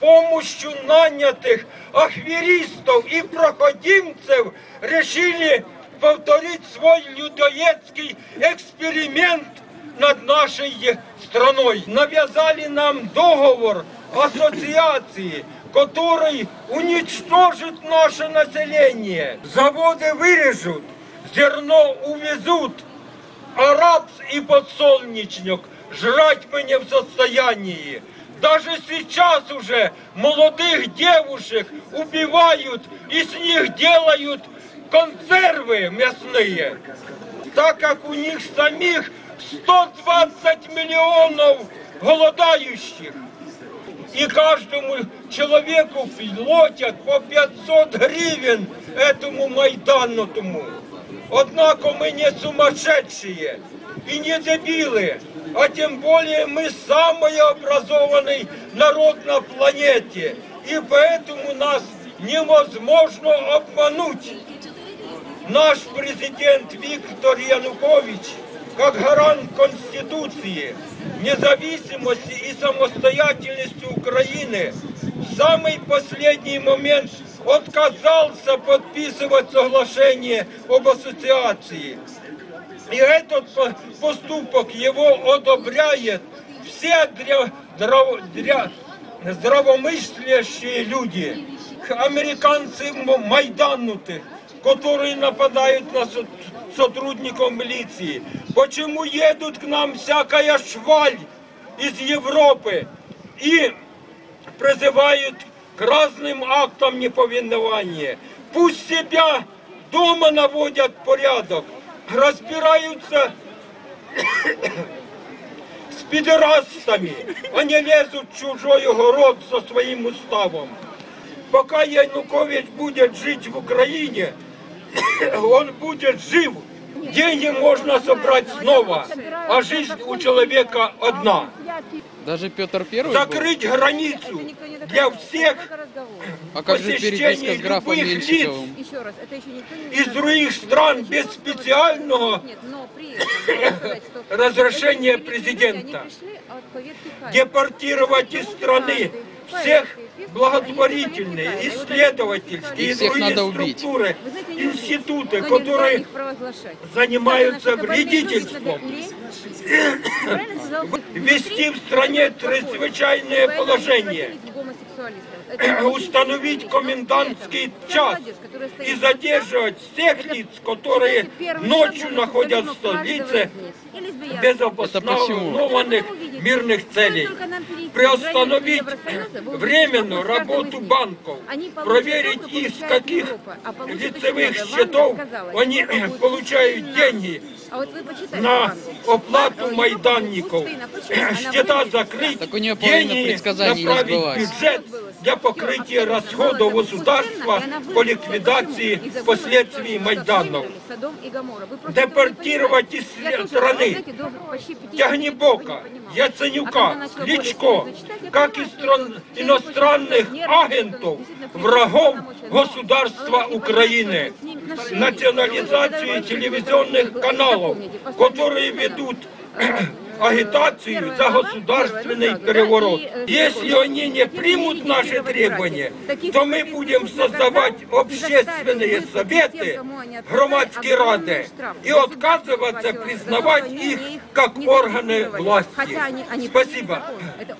помощью нанятых ахверистов и проходимцев решили повторить свой людоедский эксперимент над нашей страной. Навязали нам договор ассоциации, который уничтожит наше население. Заводы вырежут, зерно увезут, а рапс и подсолнечник жрать мы не в состоянии. Даже сейчас уже молодых девушек убивают и с них делают консервы мясные, так как у них самих 120 миллионов голодающих. И каждому человеку платят по 500 гривен этому Майдану тому. Однако мы не сумасшедшие и не дебилы, А тем более мы самый образованный народ на планете. И поэтому нас невозможно обмануть. Наш президент Виктор Янукович, как гарант Конституции, независимости и самостоятельности Украины, в самый последний момент отказался подписывать соглашение об ассоциации. И этот по- поступок его одобряет все дря- драво- дря- здравомыслящие люди, американцы м- майданутых, которые нападают на со- сотрудников милиции. Почему едут к нам всякая шваль из Европы и призывают к разным актам неповиновения. Пусть себя дома наводят порядок, разбираются с пидорастами, а не лезут в чужой огород со своим уставом. Пока Янукович будет жить в Украине, он будет жив. Деньги можно собрать снова, а жизнь у человека одна. Даже Петр Первый был? Закрыть границу для всех А как же переписка посещение с графом любых Меньшиковым? Еще раз, это еще никто не из других стран без специального Нет, но при этом надо сказать, что разрешения президента пришли депортировать из страны всех благотворительные, исследовательские и другие структуры, институты, которые занимаются вредительством, ввести в стране чрезвычайное положение, установить комендантский час и задерживать всех лиц, которые ночью находятся в столице без обоснованных мирных целей. Стоит только нам перейти Приостановить границу Евросоюза, вы увидите, временную что с каждым работу из них банков, они получат проверить то, что их, с получает каких Европа, а получат лицевых еще много. счетов Ванга сказала, они Европа будет получают пустынна. деньги А вот вы почитайте на Вангу. оплату Европа будет майданников, пустынна. Почему? Она счета вырастет. закрыть, Так у нее половина деньги предсказаний не направить в сбылась. бюджет для покрытия расходов государства по ликвидации последствий Майданов. Содом и Гоморра. Вы просто Депортировать из Я тоже, страны знаете, до почти 50 Тягнебока, лет ничего не понимала. А Яценюка, когда начала Кличко, более серьезно читать, я как и понимаю, что стран- человек иностранных очень нервный, агентов, он действительно врагов приходит к нам очень государства много. Украины, С ним отношения. национализацию телевизионных Вы каналов, запомните, последний которые канал. ведут Э, агитацию первая за глава, государственный первая, ну, переворот. сразу, да, и, э, Если другой. они не Хотите примут видеть наши первого требования, избирателя. Таких то мы европейских будем суд наказал создавать и заставил общественные выплатить советы, тем, кому они отказали, громадские огромный рады штраф. и Государство отказываться платило за то, признавать что они их их как не органы зарегистрировали. власти. Хотя они, они Спасибо. Это